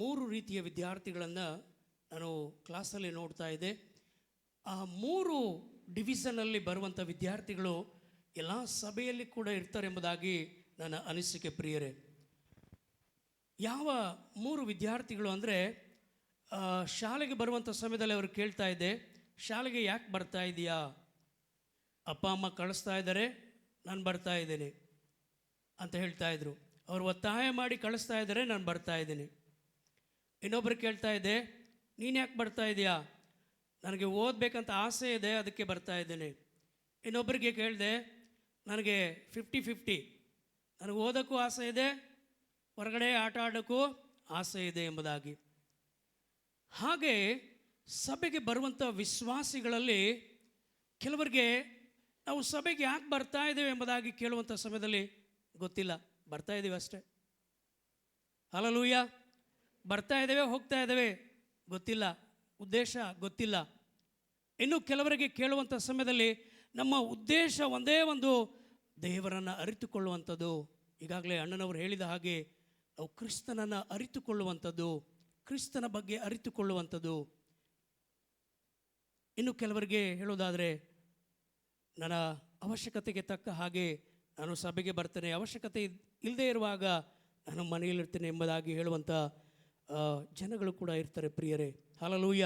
ಮೂರು ರೀತಿಯ ವಿದ್ಯಾರ್ಥಿಗಳನ್ನು ನಾನು ಕ್ಲಾಸಲ್ಲಿ ನೋಡ್ತಾ ಇದ್ದೆ. ಆ ಮೂರು ಡಿವಿಷನಲ್ಲಿ ಬರುವಂಥ ವಿದ್ಯಾರ್ಥಿಗಳು ಎಲ್ಲ ಸಭೆಯಲ್ಲಿ ಕೂಡ ಇರ್ತಾರೆ ಎಂಬುದಾಗಿ ನನ್ನ ಅನಿಸಿಕೆ ಪ್ರಿಯರೇ. ಯಾವ ಮೂರು ವಿದ್ಯಾರ್ಥಿಗಳು ಅಂದರೆ ಶಾಲೆಗೆ ಬರುವಂಥ ಸಮಯದಲ್ಲಿ ಅವರು ಕೇಳ್ತಾ ಇದ್ದೆ, ಶಾಲೆಗೆ ಯಾಕೆ ಬರ್ತಾ ಇದೆಯಾ? ಅಪ್ಪ, ಅಮ್ಮ ಕಳಿಸ್ತಾ ಇದ್ದಾರೆ, ನಾನು ಬರ್ತಾ ಇದ್ದೀನಿ, ಅಂತ ಹೇಳ್ತಾ ಇದ್ರು. ಅವರು ಒತ್ತಾಯ ಮಾಡಿ ಕಳಿಸ್ತಾ ಇದ್ದಾರೆ, ನಾನು ಬರ್ತಾ ಇದ್ದೀನಿ. ಇನ್ನೊಬ್ರು ಕೇಳ್ತಾ ಇದ್ದೆ ನೀನು ಯಾಕೆ ಬರ್ತಾ ಇದೆಯಾ? ನನಗೆ ಓದಬೇಕಂತ ಆಸೆ ಇದೆ, ಅದಕ್ಕೆ ಬರ್ತಾ ಇದ್ದೇನೆ. ಇನ್ನೊಬ್ಬರಿಗೆ ಕೇಳಿದೆ, ನನಗೆ ಫಿಫ್ಟಿ ಫಿಫ್ಟಿ ನನಗೆ ಓದೋಕ್ಕೂ ಆಸೆ ಇದೆ, ಹೊರಗಡೆ ಆಟ ಆಡೋಕ್ಕೂ ಆಸೆ ಇದೆ ಎಂಬುದಾಗಿ. ಹಾಗೆ ಸಭೆಗೆ ಬರುವಂಥ ವಿಶ್ವಾಸಿಗಳಲ್ಲಿ ಕೆಲವರಿಗೆ, ನಾವು ಸಭೆಗೆ ಯಾಕೆ ಬರ್ತಾ ಇದ್ದೇವೆ? ಎಂಬುದಾಗಿ ಕೇಳುವಂಥ ಸಮಯದಲ್ಲಿ ಗೊತ್ತಿಲ್ಲ. ಬರ್ತಾ ಇದ್ದೀವಿ ಅಷ್ಟೇ. ಹಲಲೂಯ ಬರ್ತಾ ಇದ್ದೇವೆ ಹೋಗ್ತಾ ಇದ್ದೇವೆ ಗೊತ್ತಿಲ್ಲ, ಉದ್ದೇಶ ಗೊತ್ತಿಲ್ಲ. ಇನ್ನು ಕೆಲವರಿಗೆ ಕೇಳುವಂಥ ಸಮಯದಲ್ಲಿ ನಮ್ಮ ಉದ್ದೇಶ ಒಂದೇ ಒಂದು, ದೇವರನ್ನು ಅರಿತುಕೊಳ್ಳುವಂಥದ್ದು. ಈಗಾಗಲೇ ಅಣ್ಣನವರು ಹೇಳಿದ ಹಾಗೆ, ನಾವು ಕ್ರಿಸ್ತನನ್ನು ಅರಿತುಕೊಳ್ಳುವಂಥದ್ದು, ಕ್ರಿಸ್ತನ ಬಗ್ಗೆ ಅರಿತುಕೊಳ್ಳುವಂಥದ್ದು. ಇನ್ನು ಕೆಲವರಿಗೆ ಹೇಳೋದಾದರೆ ನನ್ನ ಅವಶ್ಯಕತೆಗೆ ತಕ್ಕ ಹಾಗೆ ನಾನು ಸಭೆಗೆ ಬರ್ತೇನೆ, ಅವಶ್ಯಕತೆ ಇಲ್ಲದೇ ಇರುವಾಗ ನಾನು ಮನೆಯಲ್ಲಿರ್ತೇನೆ ಎಂಬುದಾಗಿ ಹೇಳುವಂಥ ಜನಗಳು ಕೂಡ ಇರ್ತಾರೆ ಪ್ರಿಯರೇ. ಹಾಲಲೂಯ